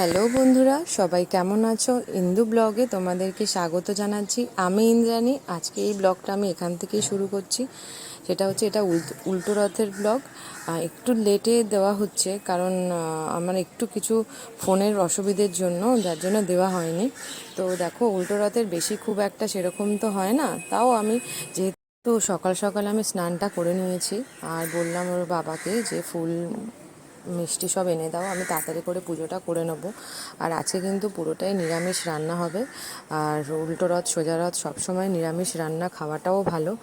Hello বন্ধুরা, সবাই কেমন আছো? ইন্দু ব্লগে তোমাদেরকে স্বাগত জানাচ্ছি। আমি ইন্দ্রাণী। আজকে এই ব্লগটা আমি এখান থেকেই শুরু করছি। সেটা হচ্ছে এটা উল্টো রথের ব্লগ। একটু লেটে দেওয়া হচ্ছে কারণ আমার একটু কিছু ফোনের অসুবিধের জন্য, যার জন্য দেওয়া হয়নি। তো দেখো, উল্টো রথের বেশি খুব একটা সেরকম তো হয় না। তাও আমি যেহেতু সকাল সকাল আমি স্নানটা করে নিয়েছি, আর বললাম ওর বাবাকে যে ফুল মিষ্টি সব এনে দাও, আমি তাড়াতাড়ি করে পুজোটা করে নেব। আর আজকে কিন্তু পুরোটাই নিরামিষ রান্না হবে। আর উল্টো রথ, সোজা রথ সবসময় নিরামিষ রান্না খাওয়াটাও ভালো।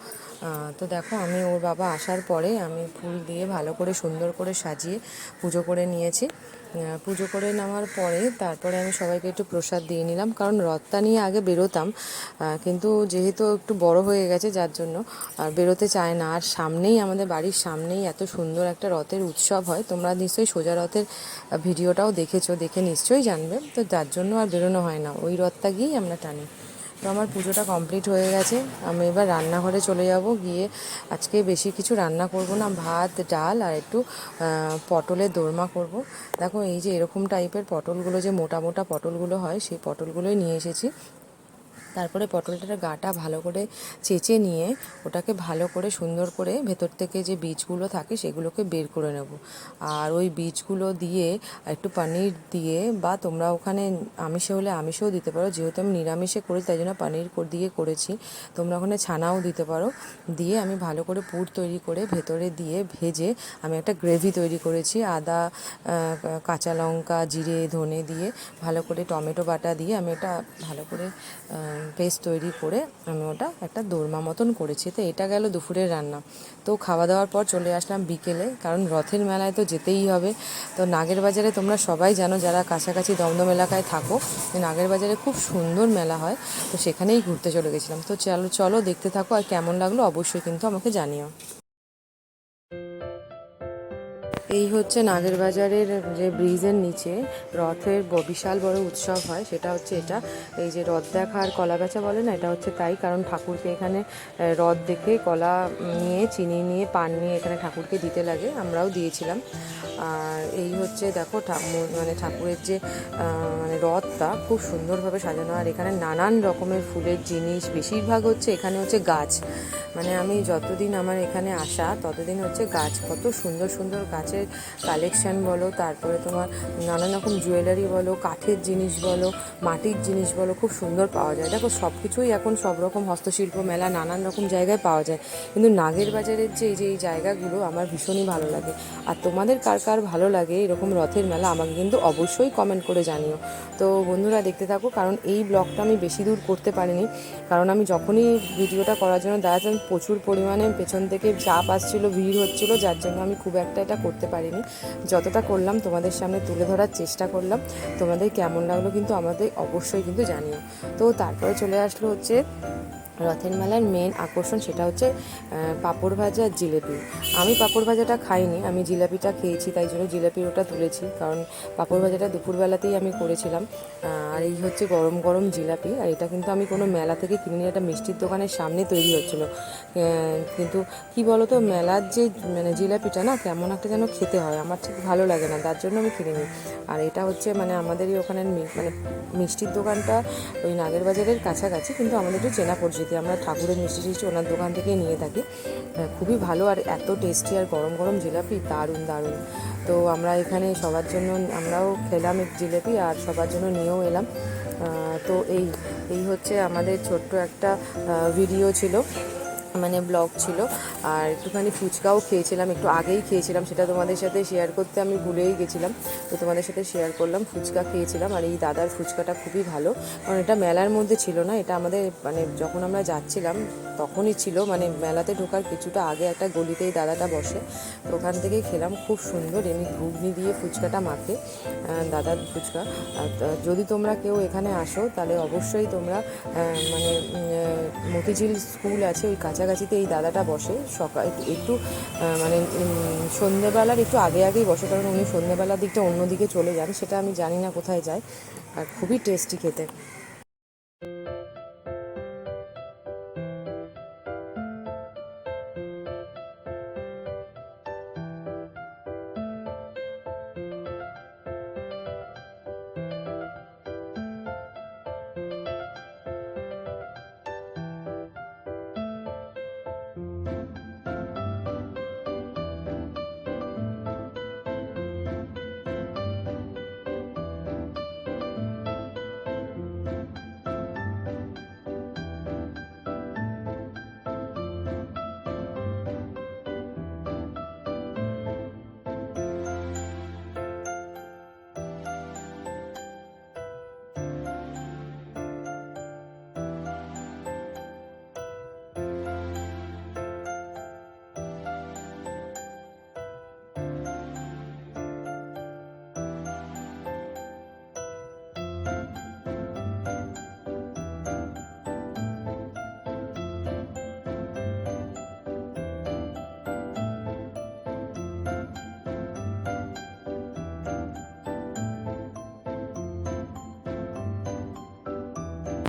তো দেখো, আমি ওর বাবা আসার পরে আমি ফুল দিয়ে ভালো করে সুন্দর করে সাজিয়ে পুজো করে নিয়েছি। পুজো করে নেওয়ার পরে তারপরে আমি সবাইকে একটু প্রসাদ দিয়ে নিলাম, কারণ রথটা নিয়ে আগে বেরোতাম। কিন্তু যেহেতু একটু বড় হয়ে গেছে, যার জন্য আর বেরোতে চায় না। আর সামনেই, আমাদের বাড়ির সামনেই এত সুন্দর একটা রথের উৎসব হয়। তোমরা নিশ্চয়ই সোজা রথের ভিডিওটাও দেখেছ, দেখে নিশ্চয়ই জানবে। তো যার জন্য আর বেরোনো হয় না। ওই রথটা গিয়েই আমরা টানি। তো আমার পুজোটা কমপ্লিট হয়ে গেছে। আমি এবার রান্নাঘরে চলে যাব, গিয়ে আজকে বেশি কিছু রান্না করব না, ভাত, ডাল আর একটু পটলের দোরমা করব। দেখো এই যে এরকম টাইপের পটলগুলো, যে মোটা মোটা পটলগুলো হয়, সেই পটলগুলোই নিয়ে এসেছি। তারপরে পটলটার গাটা ভালো করে চেঁচে নিয়ে ওটাকে ভালো করে সুন্দর করে ভেতর থেকে যে বীজগুলো থাকে সেগুলোকে বের করে নেব। আর ওই বীজগুলো দিয়ে একটু পনির দিয়ে বা তোমরা ওখানে আমিষে হলে আমিষেও দিতে পারো, যেহেতু আমি নিরামিষে করি তাই জন্য পনির দিয়ে করেছি। তোমরা ওখানে ছানাও দিতে পারো। দিয়ে আমি ভালো করে পুর তৈরি করে ভেতরে দিয়ে ভেজে আমি একটা গ্রেভি তৈরি করেছি। আদা কাঁচা লঙ্কা, জিরে, ধনে দিয়ে ভালো করে টমেটো বাটা দিয়ে আমি এটা ভালো করে পেস্ট তৈরি করে আমি ওটা একটা দোরমা মতন করেছি। তো এটা গেল দুপুরের রান্না। তো খাওয়া দাওয়ার পর চলে আসলাম বিকেলে, কারণ রথের মেলায় তো যেতেই হবে। তো নাগের বাজারে তোমরা সবাই জানো, যারা কাছাকাছি দমদম এলাকায় থাকো নাগের বাজারে খুব সুন্দর মেলা হয়। তো সেখানেই ঘুরতে চলে গেছিলাম। তো চলো চলো দেখতে থাকো আর কেমন লাগল অবশ্যই কিন্তু আমাকে জানিও। এই হচ্ছে নাগের বাজারের যে ব্রিজের নিচে রথের বিশাল বড় উৎসব হয়, সেটা হচ্ছে এটা। এই যে রথ দেখা আর কলা বেচা বলে না, এটা হচ্ছে তাই, কারণ ঠাকুরকে এখানে রথ দেখে কলা নিয়ে, চিনি নিয়ে, পান নিয়ে এখানে ঠাকুরকে দিতে লাগে, আমরাও দিয়েছিলাম। আর এই হচ্ছে দেখো মানে ঠাকুরের যে মানে রথটা খুব সুন্দরভাবে সাজানো, আর এখানে নানান রকমের ফুলের জিনিস, বেশিরভাগ হচ্ছে এখানে হচ্ছে গাছ। মানে আমি যতদিন আমার এখানে আসা, ততদিন হচ্ছে গাছ, কত সুন্দর সুন্দর গাছের কালেকশন বলো, তারপরে তোমার নানান রকম জুয়েলারি বলো, কাঠের জিনিস বলো, মাটির জিনিস বলো, খুব সুন্দর পাওয়া যায়। দেখো সব কিছুই এখন সব রকম হস্তশিল্প মেলা নানান রকম জায়গায় পাওয়া যায়। কিন্তু নাগের বাজারের যে এই যে এই জায়গাগুলো আমার ভীষণই ভালো লাগে। আর তোমাদের কার কার ভালো লাগে এরকম রথের মেলা আমাকে কিন্তু অবশ্যই কমেন্ট করে জানিও। তো বন্ধুরা, দেখতে থাকো, কারণ এই ব্লগটা আমি বেশি দূর করতে পারিনি। কারণ আমি যখনই ভিডিওটা করার জন্য দাঁড়াতাম, প্রচুর পরিমাণে পেছন থেকে চাপ আসছিল, ভিড় হচ্ছিল, যার জন্য আমি খুব একটা এটা করতে পারিনি। যতটা করলাম তোমাদের সামনে তুলে ধরার চেষ্টা করলাম। তোমাদের কেমন লাগল কিন্তু আমাদের অবশ্যই কিন্তু জানিও। তো তারপরে চলে আসলো হচ্ছে রথের মেলার মেন আকর্ষণ, সেটা হচ্ছে পাঁপড় ভাজা আর জিলেপি। আমি পাঁপড় ভাজাটা খাইনি, আমি জিলাপিটা খেয়েছি, তাই জন্য জিলাপির ওটা তুলেছি। কারণ পাঁপড় ভাজাটা দুপুরবেলাতেই আমি করেছিলাম। আর এই হচ্ছে গরম গরম জিলাপি, আর এটা কিন্তু আমি কোনো মেলা থেকে কিনে নিয়ে একটা মিষ্টির দোকানের সামনে তৈরি হচ্ছিল। কিন্তু কি বলতো, মেলার যে মানে জিলাপিটা না, কেমন একটা যেন খেতে হয়, আমার ঠিক ভালো লাগে না, তার জন্য আমি কিনে নিই আর এটা হচ্ছে মানে আমাদেরই ওখানের মানে মিষ্টির দোকানটা ওই নাগের বাজারের কাছাকাছি, কিন্তু আমাদের একটু চেনা পরিচিতি, আমরা ঠাকুরের মিষ্টি টিষ্টি ওনার দোকান থেকে নিয়ে থাকি। খুবই ভালো আর এত টেস্টি আর গরম গরম জিলাপি, দারুণ দারুণ। তো আমরা এখানে সবার জন্য, আমরাও খেলাম এক জিলেপি আর সবার জন্য নিয়েও এলাম। তো এই এই হচ্ছে আমাদের ছোট্ট একটা ভিডিও ছিল। মানে ব্লগ ছিল। আর একটুখানি ফুচকাও খেয়েছিলাম, একটু আগেই খেয়েছিলাম, সেটা তোমাদের সাথে শেয়ার করতে আমি ভুলেই গেছিলাম। তো তোমাদের সাথে শেয়ার করলাম, ফুচকা খেয়েছিলাম। আর এই দাদার ফুচকাটা খুবই ভালো। কারণ এটা মেলার মধ্যে ছিল না, এটা আমাদের মানে যখন আমরা যাচ্ছিলাম, তখনই ছিল। মানে মেলাতে ঢোকার কিছুটা আগে একটা গলিতেই দাদাটা বসে। তো ওখান থেকেই খেলাম, খুব সুন্দর। এমনি ঘুগনি দিয়ে ফুচকাটা মাখে দাদার ফুচকা। যদি তোমরা কেউ এখানে আসো, তাহলে অবশ্যই তোমরা মানে মতিঝিল স্কুল আছে, ওই কাছাকাছিতে এই দাদাটা বসে। সকাল একটু মানে সন্ধেবেলার একটু আগে আগেই বসে, কারণ উনি সন্ধ্যেবেলার দিকটা অন্যদিকে চলে যান, সেটা আমি জানি না কোথায় যায়। আর খুবই টেস্টি খেতে।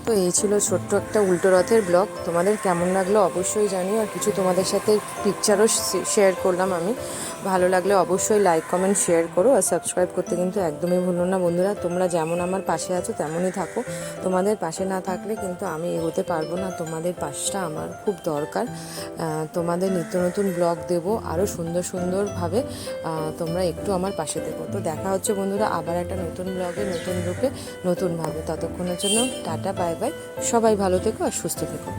তো এই ছিল ছোট্ট একটা উল্টো রথের ব্লগ। তোমাদের কেমন লাগল অবশ্যই জানিও। আর কিছু তোমাদের সাথে পিকচারও শেয়ার করলাম আমি। ভালো লাগলে অবশ্যই লাইক কমেন্ট শেয়ার করো। আর সাবস্ক্রাইব করতে কিন্তু একদমই ভুলো না বন্ধুরা। তোমরা যেমন আমার পাশে আছো, তেমনই থাকো। তোমাদের পাশে না থাকলে কিন্তু আমি এগোতে পারব না। তোমাদের পাশটা আমার খুব দরকার। তোমাদের নিত্য নতুন ব্লগ দেবো আরও সুন্দর সুন্দরভাবে। তোমরা একটু আমার পাশে দেবো তো দেখা হচ্ছে বন্ধুরা আবার একটা নতুন ব্লগে, নতুন রূপে, নতুনভাবে। ততক্ষণের জন্য টাটা বাই বাই সবাই ভালো থেকো আর সুস্থ থেকো।